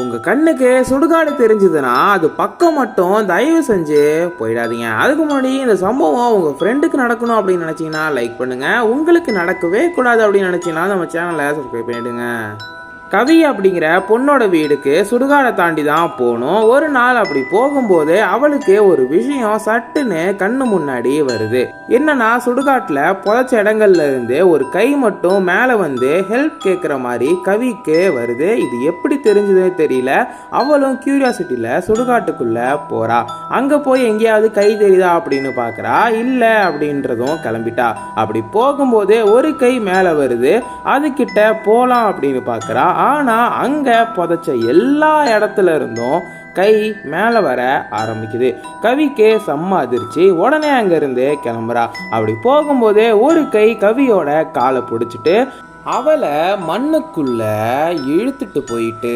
உங்கள் கண்ணுக்கு சுடுகாடு தெரிஞ்சதுன்னா அது பக்கம் மட்டும் தயவு செஞ்சு போயிடாதீங்க. அதுக்கு முன்னாடி இந்த சம்பவம் உங்கள் ஃப்ரெண்டுக்கு நடக்கணும் அப்படின்னு நினச்சிங்கன்னா லைக் பண்ணுங்கள் உங்களுக்கு நடக்கவே கூடாது அப்படின்னு நினச்சிங்கன்னா நம்ம சேனலை சப்ஸ்கிரைப் பண்ணிவிடுங்க கவி அப்படிங்கிற பொண்ணோட வீடுக்கு சுடுகாடை தாண்டி தான் போகணும். ஒரு நாள் அப்படி போகும்போது அவளுக்கு ஒரு விஷயம் சட்டுன்னு கண்ணு முன்னாடி வருது. என்னன்னா சுடுகாட்டில் புதைச்ச இடங்கள்ல இருந்து ஒரு கை மட்டும் மேலே வந்து ஹெல்ப் கேட்குற மாதிரி கவிக்கு வருது. இது எப்படி தெரிஞ்சதுன்னு தெரியல. அவளும் கியூரியாசிட்டியில் சுடுகாட்டுக்குள்ள போறா. அங்கே போய் எங்கேயாவது கை தெரியுதா அப்படின்னு பார்க்குறா இல்லை அப்படின்றதும் கிளம்பிட்டா. அப்படி போகும்போது ஒரு கை மேலே வருது. அதுக்கிட்ட போகலாம் அப்படின்னு பார்க்குறா ஆனால் அங்கே புதைச்ச எல்லா இடத்துல இருந்தும் கை மேலே வர ஆரம்பிக்குது. கவிக்கு செம்ம அதிர்ச்சி. உடனே அங்கேருந்து கிளம்புறா. அப்படி போகும்போதே ஒரு கை கவியோட காலை பிடிச்சிட்டு அவளை மண்ணுக்குள்ளே இழுத்துட்டு போயிட்டு